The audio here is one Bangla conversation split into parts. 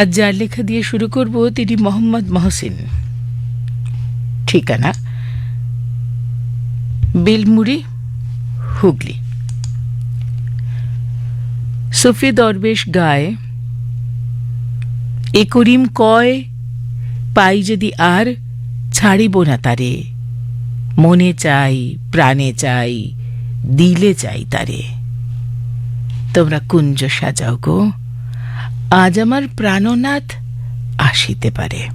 আজ যার লেখা দিয়ে শুরু করব তিনি মোহাম্মদ মহসিন। ঠিকানা? বেলমুড়ি, হুগলি। সফি দরবেশ গায়, এ করিম কয়, পাই যদি আর, ছাড়িব না তারে। মনে চাই, প্রাণে চাই, দিলে চাই তারে। তোমরা কুঞ্জ সাজাও গো। আজ আমার প্রাণনাথ আসিতে পারে।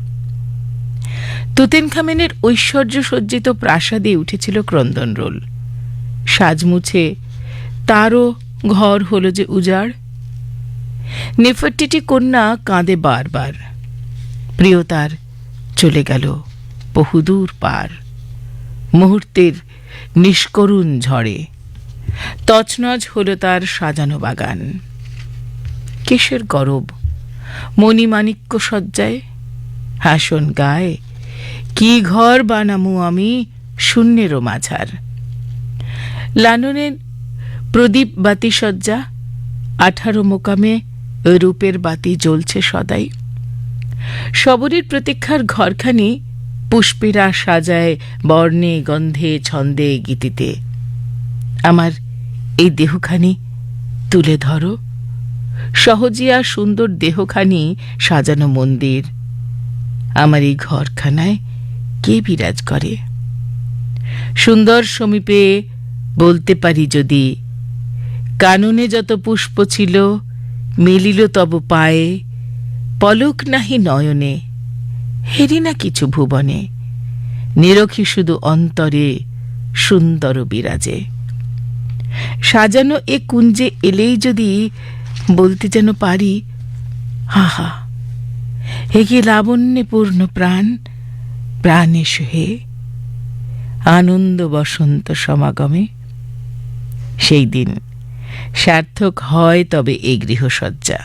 তুতেন খামেনের ঐশ্বর্য সজ্জিত প্রাসাদে উঠেছিল ক্রন্দন রোল। সাজমুছে তারও ঘর হলো যে উজাড়। নেফারটিটি কন্যা কাঁদে বারবার। প্রিয়তার চলে গেল বহুদূর পার। মুহূর্তের নিষ্করুণ ঝড়ে। তছনছ হলো তার সাজানো বাগান। কিসের গরব। মণিমাণিক্য সজ্জায় হাসন গায়ে, কি ঘর বানামু আমি শূন্যেরও মাঝার? লালনের প্রদীপ বাতি সজ্জা আঠারো মোকামে রূপের বাতি জ্বলছে সদাই। সবরীর প্রতীক্ষার ঘরখানি পুষ্পীরা সাজায় বর্ণে, গন্ধে, ছন্দে, গীতিতে। আমার এই দেহখানি তুলে ধরো। সহজিয়া সুন্দর দেহখানি সাজানো মন্দির। আমার এই ঘরখানায় কে বিরাজ করে? সুন্দর সমীপে বলতে পারি যদি, কাননে যত পুষ্প ছিল, মেলিল তব পায়ে, পলক নাহি নয়নে, হেরি না কিছু ভুবনে, নিরখি শুধু অন্তরে সুন্দর বিরাজে। সাজানো এ কুঞ্জে এলেই যদি বলতে যেন পারি হাহা হে কি লাবণ্যে পূর্ণ, প্রাণ প্রাণে হে আনন্দ বসন্ত সমাগমে? সেই দিন সার্থক হয় তবে এই গৃহসজ্জা।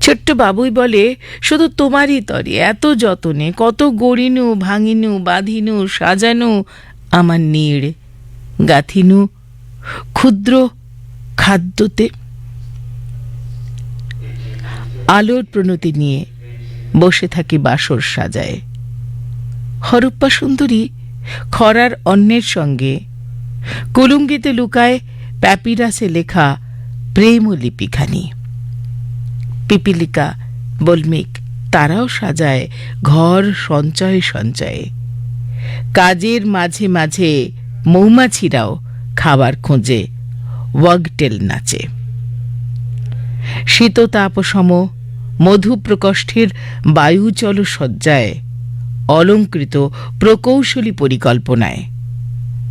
ছোট্ট বাবুই বলে, শুধু তোমারই তরে, এত যতনে, কত গড়িনু, ভাঙিনু, বাঁধিনু, সাজানু, আমার নীড় গাথিনু, ক্ষুদ্র খাদ্যতে আলোর প্রণতি নিয়ে বসে থাকি বাসর সাজায়। হরপ্পা সুন্দরী খরার অন্যের সঙ্গে কুলুঙ্গিতে লুকায় প্যাপিরাসে লেখা প্রেম লিপিখানি পিপিলিকা, বলমিক, তারাও সাজায় ঘর সঞ্চয় সঞ্চয়ে। কাজের মাঝে মাঝে মৌমাছিরাও খাবার খোঁজে, ওয়াগটেল নাচে। শীততাপসম মধু প্রকষ্ঠের বায়ুচল সজ্জায় অলঙ্কৃত প্রকৌশলী পরিকল্পনায়।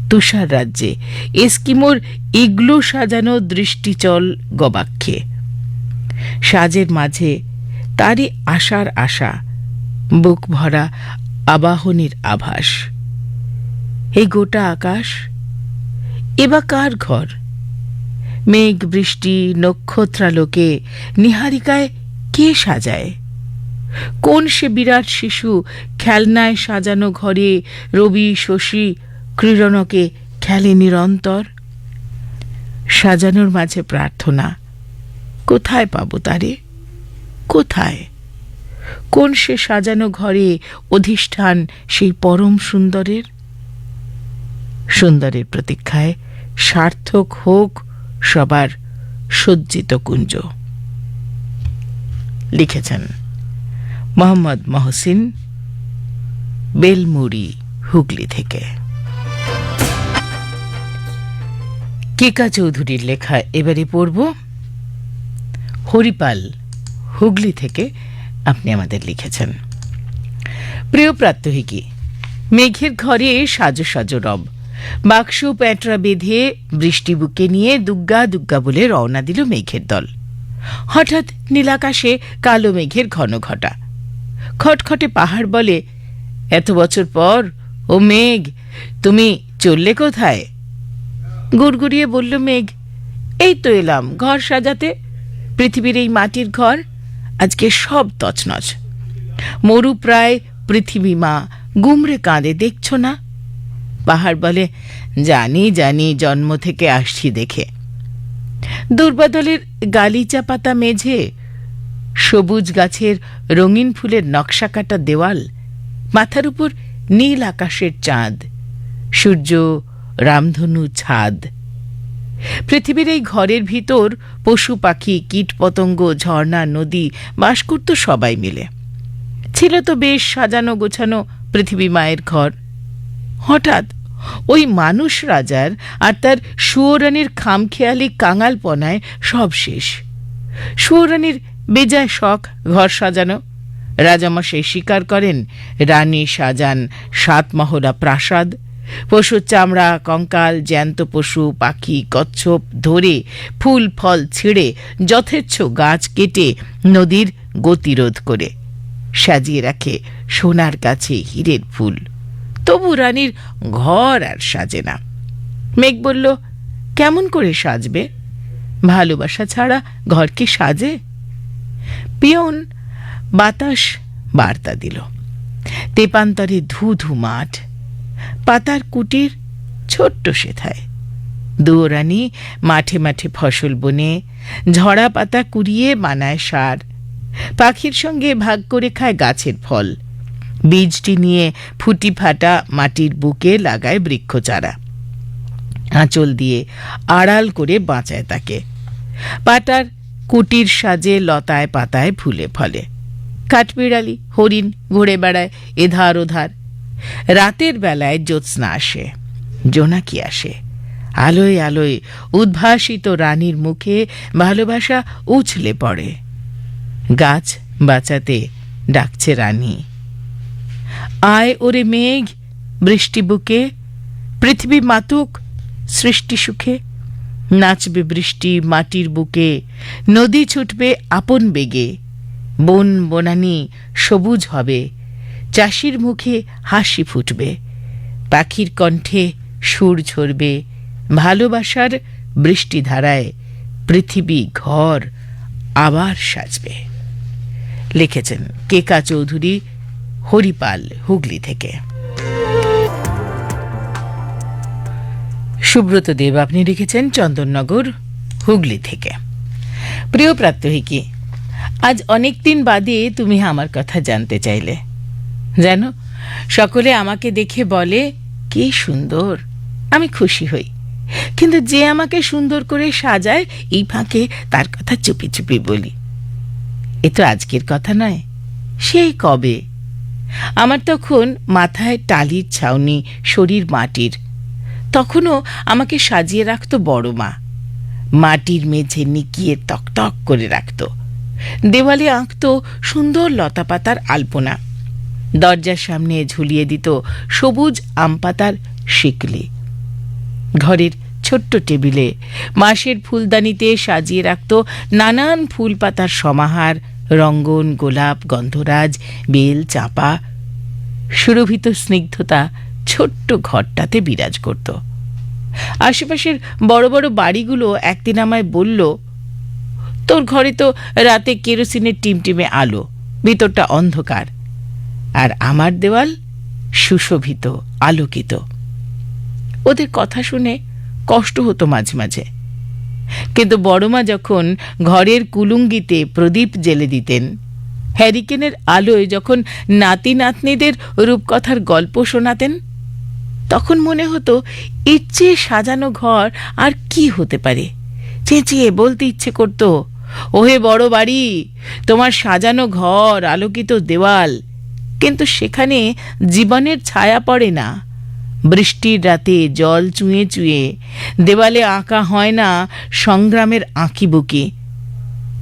তুষার রাজ্যে এস্কিমোর ইগলু সাজানো দৃষ্টিচল গবাক্ষে। সাজের মাঝে তারই আশার আশা, বুক ভরা আবাহনীর আভাস। এই গোটা আকাশ এবা কার ঘর? মেঘ বৃষ্টি নক্ষত্রালোকে নিহারিকায় কে সাজায়? কোন সে বিরাট শিশু খেলনায় সাজানো ঘরে রবি, শশী, ক্রীড়নকে খেলে নিরন্তর? সাজানোর মাঝে প্রার্থনা, কোথায় পাবো তারে? কোথায়? কোন সে সাজানো ঘরে অধিষ্ঠান সেই পরম সুন্দরের? সুন্দরের প্রতীক্ষায় সার্থক হোক সবার সজ্জিত কুঞ্জ। লিখেছেন। মোহাম্মদ মহসিন, বেলমুড়ি, হুগলি থেকে। কেকা চৌধুরীর লেখা এবারে পড়ব। হরিপাল, হুগলি থেকে আপনি আমাদের লিখেছেন। প্রিয় প্রাত্যহিকী, মেঘের ঘরে সাজো সাজো রব। বাক্স প্যাটরা বেঁধে বৃষ্টি বুকে নিয়ে দুগ্গা দুগ্গা বলে রওনা দিল মেঘের দল। হঠাৎ নীলাকাশে কালো মেঘের ঘন ঘটা। খটখটে পাহাড় বলে, এত বছর পর, ও মেঘ, তুমি চললে কোথায়? গুড়গুড়িয়ে বলল মেঘ, এই তো এলাম, ঘর সাজাতে। পৃথিবীর এই মাটির ঘর আজকে সব তছনছ। মরু প্রায় পৃথিবী মা গুমরে কাঁদে, দেখছ না? পাহাড় বলে, জানি জানি, জন্ম থেকে আসছি দেখে। দুর্বাদলের গালিচা পাতা মেঝে, সবুজ গাছের রঙিন ফুলের নকশা কাটা দেওয়াল, মাথার উপর নীল আকাশের চাঁদ, সূর্য রামধনু ছাদ। পৃথিবীর এই ঘরের ভিতর পশু, পাখি কীট পতঙ্গ ঝর্ণা, নদী বাস করত সবাই মিলে। ছিল তো বেশ সাজানো গোছানো পৃথিবী মায়ের ঘর। হঠাৎ ওই মানুষ রাজার আর তার সুয়োরানির খামখেয়ালি কাঙালপনায় সব শেষ। সুয়োরানির বেজায় শখ ঘর সাজানো। রাজামশাই স্বীকার করেন, রানী সাজান সাতমহলা প্রাসাদ। পশুর চামড়া, কঙ্কাল, জ্যান্ত পশু, পাখি, কচ্ছপ ধরে ফুল, ফল ছিঁড়ে যথেচ্ছ গাছ কেটে নদীর গতিরোধ করে। সাজিয়ে রাখে সোনার কাছে হীরের ফুল। তবু রানীর ঘর আর সাজে না। মেঘ বলল, কেমন করে সাজবে? ভালোবাসা ছাড়া ঘর কি সাজে? পিয়ন বাতাস বার্তা দিল, তেপান্তরে ধু ধু মাঠ, পাতার কুটির ছোট্ট সেথায়। দুয়োরানি মাঠে মাঠে ফসল বনে ঝরা পাতা কুড়িয়ে বানায় সার, পাখির সঙ্গে ভাগ করে খায় গাছের ফল। বীজটি নিয়ে ফুটি ফাটা মাটির বুকে লাগায় বৃক্ষচারা। আঁচল দিয়ে আড়াল করে বাঁচায় তাকে। পাটার কুটির সাজে লতায় পাতায় ফুলে ফলে। কাঠবিড়ালি, হরিণ ঘুরে বেড়ায় এধার ওধার। রাতের বেলায় জ্যোৎস্না আসে, জোনাকি আসে। আলোয় আলোয় উদ্ভাসিত রানীর মুখে ভালোবাসা উছলে পড়ে। গাছ বাঁচাতে ডাকছে রানী। আয় ওরে মেঘ, বৃষ্টি বুকে, পৃথিবী মাতুক, সৃষ্টি সুখে। নাচবে বৃষ্টি মাটির বুকে, নদী ছুটবে আপন বেগে। বন বনানি সবুজ হবে, চাষির মুখে হাসি ফুটবে। পাখির কণ্ঠে সুর ঝরবে, ভালোবাসার বৃষ্টিধারায় পৃথিবী ঘর আবার সাজবে। লিখেছেন কেকা চৌধুরী হরিপাল হুগলি থেকে। সুব্রত দেব আপনি লিখেছেন চন্দননগর, হুগলি থেকে। প্রিয় প্রাত্যহিকী, আজ অনেক দিন বাদে তুমি আমার কথা জানতে চাইলে। জানো, সকলে আমাকে দেখে বলে, কি সুন্দর, আমি খুশি হই। কিন্তু যে আমাকে সুন্দর করে সাজায়, এই ফাঁকে তার কথা চুপি চুপি বলি। এ তো আজকের কথা নয় সেই কবে আমার তখন মাথায় টালির ছাউনি, শরীর মাটির। তখনও আমাকে সাজিয়ে রাখতো বড় মা। মাটির মেঝে নিকিয়ে তকতক করে রাখত। দেওয়ালে আঁকত সুন্দর লতাপাতার আলপনা। দরজার সামনে ঝুলিয়ে দিত সবুজ আমপাতার শিকলি। ঘরের ছোট্ট টেবিলে মাসের ফুলদানিতে সাজিয়ে রাখত নানান ফুল পাতার সমাহার রঙ্গন, গোলাপ, গন্ধরাজ, বেল, চাপা। সুরভিত স্নিগ্ধতা ছোট্ট ঘরটাতে বিরাজ করত। আশেপাশের বড় বড় বাড়িগুলো একদিন আমায় বলল, তোর ঘরে তো রাতে কেরোসিনের টিমটিমে আলো, ভিতরটা অন্ধকার। আর আমার দেওয়াল সুশোভিত, আলোকিত। ওদের কথা শুনে কষ্ট হতো মাঝে মাঝে। কিন্তু বড়মা যখন ঘরের কুলুঙ্গিতে প্রদীপ জেলে দিতেন, হ্যারিকেনের আলোয় যখন নাতি নাতনিদের রূপকথার গল্প শোনাতেন, তখন মনে হতো ইচ্ছে সাজানো ঘর আর কি হতে পারে? চেঁচিয়ে বলতে ইচ্ছে করত, ওহে বড় বাড়ি, তোমার সাজানো ঘর, আলোকিত দেওয়াল, কিন্তু সেখানে জীবনের ছায়া পড়ে না। বৃষ্টির রাতে জল চুঁয়ে চুঁয়ে। দেওয়ালে আঁকা হয় না সংগ্রামের আঁকি বুকি।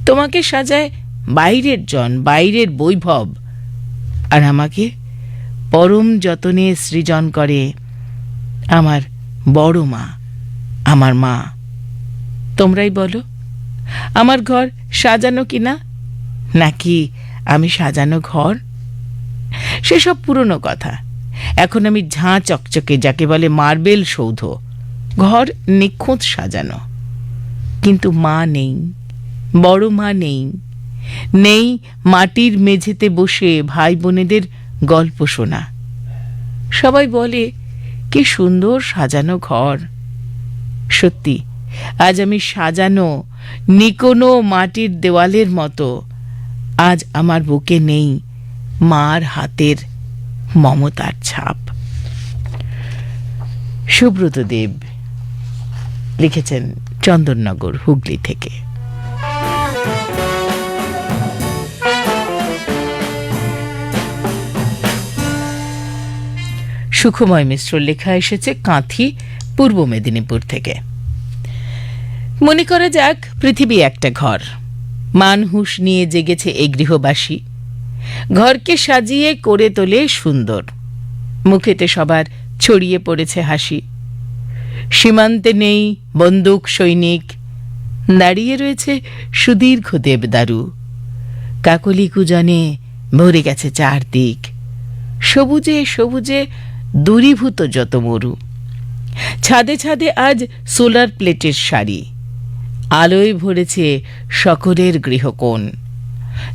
তোমাকে সাজায় বাইরের জন, বাইরের বৈভব। আর আমাকে পরম যতনে সৃজন করে আমার বড় মা, আমার মা। তোমরাই বলো, আমার ঘর সাজানো কি না নাকি আমি সাজানো ঘর? সেসব পুরনো কথা। এখন আমি ঝাঁ চকচকে, যাকে বলে মার্বেল সৌধ। ঘর নিখুঁত সাজানো। কিন্তু মা নেই, বড় মা নেই। নেই মাটির মেঝেতে বসে ভাই বোনেদের গল্প শোনা। সবাই বলে, কি সুন্দর সাজানো ঘর। সত্যি, আজ আমি সাজানো নিকোনো মাটির দেওয়ালের মতো। আজ আমার বুকে নেই মার হাতের মমতার ছাপ। সুব্রত দেব লিখেছেন চন্দননগর হুগলি থেকে। সুখময় মিশ্র লেখা এসেছে কাঁথি, পূর্ব মেদিনীপুর থেকে। মনে করা যাক, পৃথিবী একটা ঘর। মানহুস নিয়ে জেগেছে এই গৃহবাসী। ঘরকে সাজিয়ে করে তোলে সুন্দর। মুখেতে সবার ছড়িয়ে পড়েছে হাসি। সীমান্তে নেই বন্দুক, সৈনিক। দাঁড়িয়ে রয়েছে সুদীর্ঘ দেবদারু। কাকলি কুজনে ভরে গেছে চারদিক। সবুজে সবুজে দূরীভূত যত মরু। ছাদে ছাদে আজ সোলার প্লেটের শাড়ি আলোয় ভরেছে সকলের গৃহকোণ।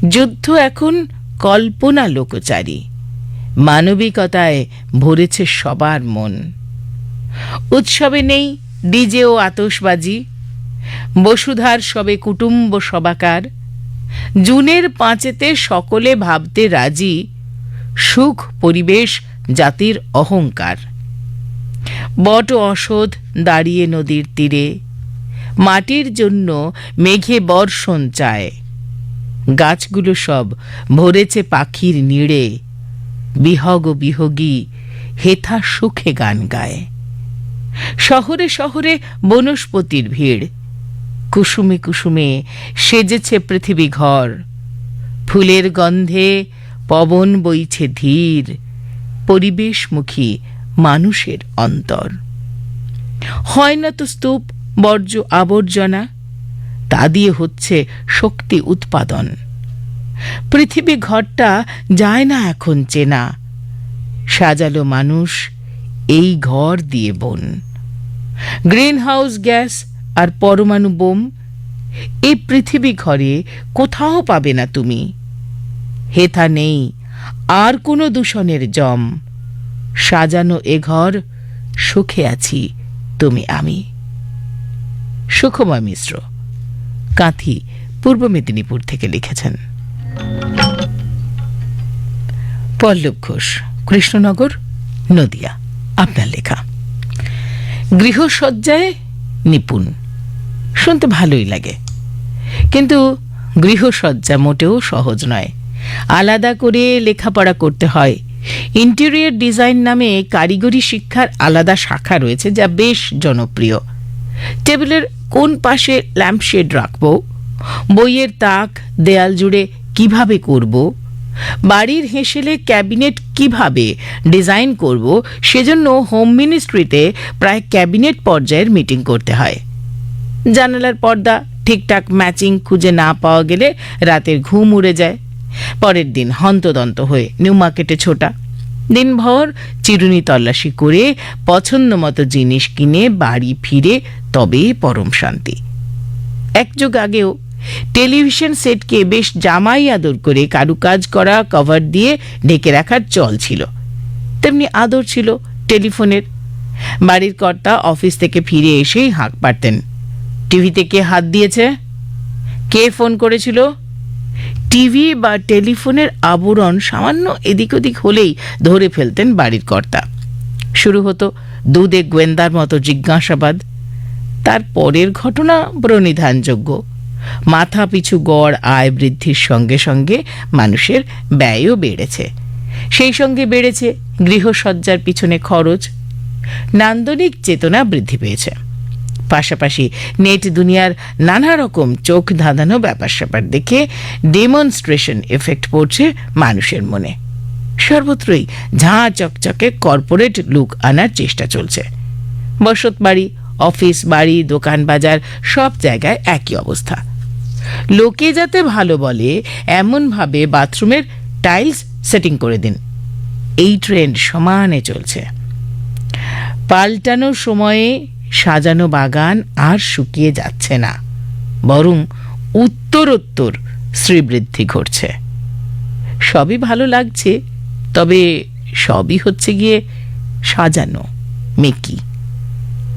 যুদ্ধ এখন কল্পনা লোকচারী। মানবিকতায় ভরেছে সবার মন। উৎসবে নেই ডিজে ও আতসবাজি বসুধার সবে কুটুম্ব সবাকার। জুনের পাঁচেতে সকলে ভাবতে রাজি, সুখ পরিবেশ জাতির অহংকার। বট অসধ দাঁড়িয়ে নদীর তীরে, মাটির জন্য মেঘে বর্ষণ চায়। গাছগুলো সব ভরেছে পাখির নিড়ে। বিহগ বিহগী হেথা সুখে গান গায়। শহরে শহরে বনস্পতির ভিড়। কুসুমে কুসুমে সেজেছে পৃথিবী ঘর। ফুলের গন্ধে পবন বইছে ধীর। পরিবেশমুখী মানুষের অন্তর। হয় না তো স্তূপ, বর্জ্য আবর্জনা। তা দিয়ে হচ্ছে শক্তি উৎপাদন। পৃথিবী ঘরটা যায় না এখন চেনা। সাজালো মানুষ এই ঘর দিয়ে বন। গ্রিন হাউস গ্যাস আর পরমাণু বোম, এই পৃথিবী ঘরে কোথাও পাবে না তুমি। হেথা নেই, আর কোনো দূষণের জম। সাজানো এ ঘর, সুখে আছি তুমি আমি। সুখময় মিশ্র। কাঁথি পূর্ব মেদিনীপুর থেকে লিখেছেন। পল্লব ঘোষ, কৃষ্ণনগর, নদিয়া, আপনার লেখা। গৃহসজ্জায় নিপুণ, শুনতে ভালোই লাগে। কিন্তু গৃহসজ্জা মোটেও সহজ নয়। আলাদা করে লেখাপড়া করতে হয়। ইন্টেরিয়র ডিজাইন নামে কারিগরি শিক্ষার আলাদা শাখা রয়েছে যা বেশ জনপ্রিয়। টেবিলের কোন পাশে ল্যাম্পশেড রাখব? বইয়ের তাক, দেয়াল জুড়ে কীভাবে করব? বাড়ির হেসেলে ক্যাবিনেট কীভাবে ডিজাইন করব? সেজন্য হোম মিনিস্ট্রিতে প্রায় ক্যাবিনেট পর্যায়ের মিটিং করতে হয়। জানালার পর্দা ঠিকঠাক ম্যাচিং খুঁজে না পাওয়া গেলে রাতের ঘুম উড়ে যায়। পরের দিন হন্তদন্ত হয়ে নিউ মার্কেটে ছোটা। দিনভর চিরুনি তল্লাশি করে পছন্দ মতো জিনিস কিনে বাড়ি ফিরে তবে পরম শান্তি। এক যুগ আগেও টেলিভিশন সেটকে বেশ জামাই আদর করে কারুকাজ করা, কভার দিয়ে ঢেকে রাখার চল ছিল। তেমনি আদর ছিল টেলিফোনের। বাড়ির কর্তা অফিস থেকে ফিরে এসেই হাঁক পারতেন টিভিতে কে হাত দিয়েছে? কে ফোন করেছিল? টিভি বা টেলিফোনের আবরণ সামান্য এদিক ওদিক হলেই ধরে ফেলতেন বাড়ির কর্তা। শুরু হতো দুধে গোয়েন্দার মতো জিজ্ঞাসাবাদ। তার পরের ঘটনা প্রণিধানযোগ্য। মাথা পিছু গড় আয় বৃদ্ধির সঙ্গে সঙ্গে মানুষের ব্যয়ও বেড়েছে। সেই সঙ্গে বেড়েছে গৃহসজ্জার পিছনে খরচ। নান্দনিক চেতনা বৃদ্ধি পেয়েছে। পাশাপাশি নেট দুনিয়ার নানা রকম চোখ ধাঁধানো ব্যাপার স্যাপার দেখে ডেমনস্ট্রেশন এফেক্ট পড়ছে মানুষের মনে। সর্বত্রই ঝাঁ চকচকে কর্পোরেট লুক আনার চেষ্টা চলছে। বসত বাড়ি অফিস, বাড়ি, দোকান, বাজার, সব জায়গায় একই অবস্থা। লোকে যাতে ভালো বলে, এমনভাবে বাথরুমের টাইলস সেটিং করে দিন। এই ট্রেন্ড সমানে চলছে। পাল্টানোর সময়ে সাজানো বাগান আর শুকিয়ে যাচ্ছে না, বরং উত্তরোত্তর শ্রীবৃদ্ধি ঘটছে। সবই ভালো লাগছে, তবে সবই হচ্ছে গিয়ে সাজানো, মেকি।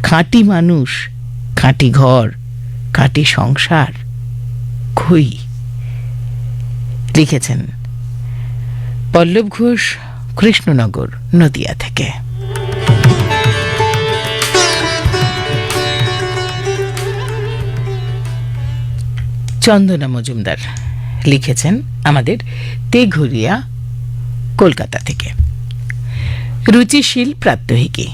খাঁটি মানুষ, খাঁটি ঘর, খাঁটি সংসার কই লিখেছেন পল্লব ঘোষ, কৃষ্ণনগর, নদিয়া থেকে। চন্দনা মজুমদার লিখেছেন আমাদের তেঘরিয়া, কলকাতা থেকে। রুচিশীল প্রাত্যহিকী।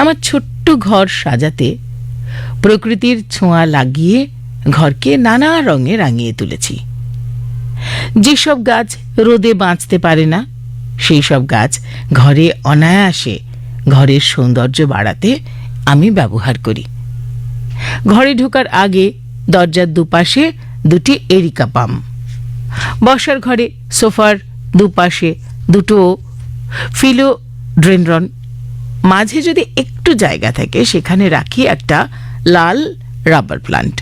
আমার ছোট্ট ঘর সাজাতে প্রকৃতির ছোঁয়া লাগিয়ে ঘরকে নানা রঙে রাঙিয়ে তুলেছি। যেসব গাছ রোদে বাঁচতে পারে না, সেই সব গাছ ঘরে অনায়াসে ঘরের সৌন্দর্য বাড়াতে আমি ব্যবহার করি। ঘরে ঢোকার আগে দরজার দুপাশে দুটি এরিকা পাম বসার ঘরে সোফার দুপাশে দুটো ফিলোড্রেনরন মাঝে যদি একটু জায়গা থাকে, সেখানে রাখি একটা লাল রাবার প্লান্ট।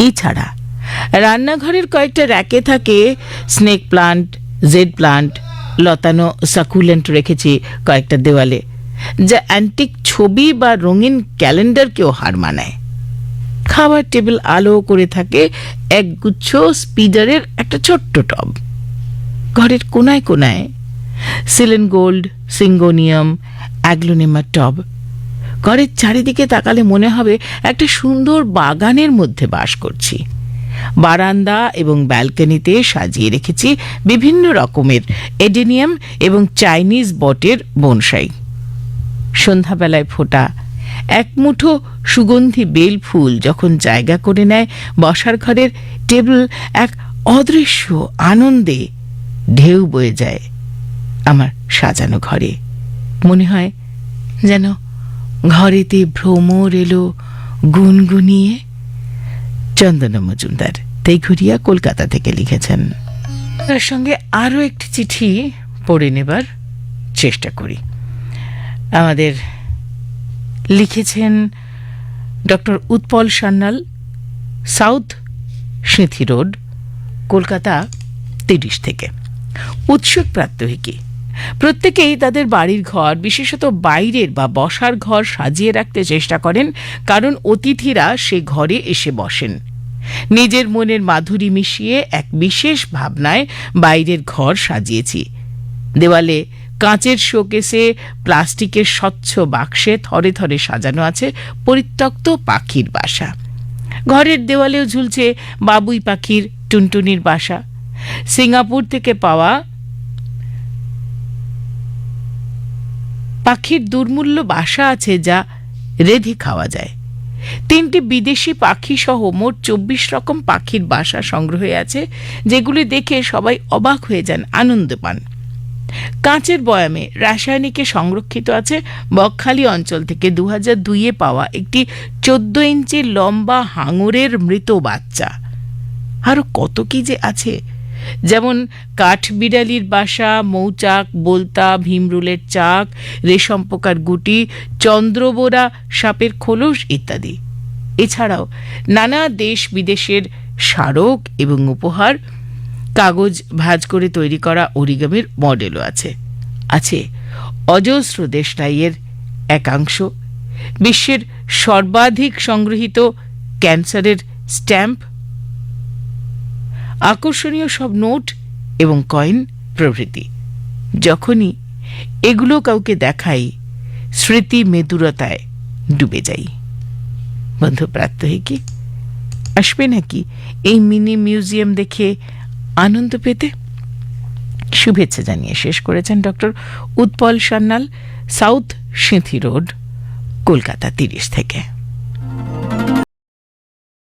এছাড়া, রান্নাঘরের কয়েকটা র্যাকে থাকে, স্নেক প্লান্ট, জেড প্লান্ট, লতানো সাকুলেন্ট রেখেছি কয়েকটা দেওয়ালে, যা অ্যান্টিক ছবি বা রঙিন ক্যালেন্ডারকেও হার মানায়। খাবার টেবিল আলো করে থাকে একগুচ্ছ স্পিডারের একটা ছোট্ট টব। ঘরের কোনায় কোনায়, সিলেন গোল্ড, সিঙ্গোনিয়াম অ্যাগ্লোনেমার টব। ঘরের চারিদিকে তাকালে মনে হবে একটা সুন্দর বাগানের মধ্যে বাস করছি। বারান্দা এবং ব্যালকনিতে সাজিয়ে রেখেছি বিভিন্ন রকমের এডেনিয়াম এবং চাইনিজ বটের বনসাই। সন্ধ্যাবেলায় ফোটা। এক মুঠো সুগন্ধি বেল ফুল যখন জায়গা করে নেয় বসার ঘরের টেবিল, এক অদৃশ্য আনন্দে ঢেউ বয়ে যায় আমার সাজানো ঘরে। মনে হয় যেন ঘরেতে ভ্রমর এলো গুনগুনিয়ে। চন্দনা মজুমদার তাই ঘুরিয়া কলকাতা থেকে লিখেছেন, তার সঙ্গে আরও একটি চিঠি পড়ে নেবার চেষ্টা করি। আমাদের লিখেছেন doctor Utpal Sanyal, south Sinthi road, Kolkata তিরিশ থেকে। উৎসুক প্রাত্যহিকী প্রত্যেকেই তাদের বাড়ির ঘর, বিশেষত বাইরের বা বসার ঘর সাজিয়ে রাখতে চেষ্টা করেন, কারণ অতিথিরা সে ঘরে এসে বসেন। নিজের মনের মাধুরী মিশিয়ে এক বিশেষ ভাবনায় বাইরের ঘর সাজিয়েছি। দেওয়ালে কাঁচের শোকেসে প্লাস্টিকের স্বচ্ছ বাক্সে থরে থরে সাজানো আছে পরিত্যক্ত পাখির বাসা। ঘরের দেওয়ালেও ঝুলছে বাবুই পাখির টুনটুনির বাসা। সিঙ্গাপুর থেকে পাওয়া পাখির দুর্মূল্য বাসা আছে যা রেধে খাওয়া যায়। তিনটি বিদেশি পাখি সহ মোট চব্বিশ রকম পাখির বাসা সংগ্রহে আছে, যেগুলি দেখে সবাই অবাক হয়ে যান, আনন্দ পান। কাঁচের বয়ামে রাসায়নিকে সংরক্ষিত আছে। বকখালি অঞ্চল থেকে দু হাজার দুইয়ে পাওয়া একটি চোদ্দ ইঞ্চি লম্বা হাঙরের মৃত বাচ্চা। আরও কত কি যে আছে? যেমন কাঠবিড়ালির বাসা, মৌচাক, বোলতা, ভীমরুলের চাক, রেশম পোকার গুটি, চন্দ্রবোরা, সাপের খোলস ইত্যাদি। এছাড়াও নানা দেশ বিদেশের স্মারক এবং উপহার, কাগজ ভাঁজ করে তৈরি করা অরিগামের মডেলও আছে। আছে অজস্র দেশটাইয়ের একাংশ। বিশ্বের সর্বাধিক সংগৃহীত ক্যান্সারের স্ট্যাম্প আকর্ষণীয় সব নোট এবং কয়েন প্রভৃতি। যখনই এগুলো কাউকে দেখাই, স্মৃতি মেদুরতায় ডুবে যাই। বন্ধু প্রাত্যহিকী আসবে নাকি এই মিনি মিউজিয়াম দেখে আনন্দ পেতে? শুভেচ্ছা জানিয়ে শেষ করেছেন doctor Utpal Sanyal, south Sinthi road, Kolkata তিরিশ থেকে।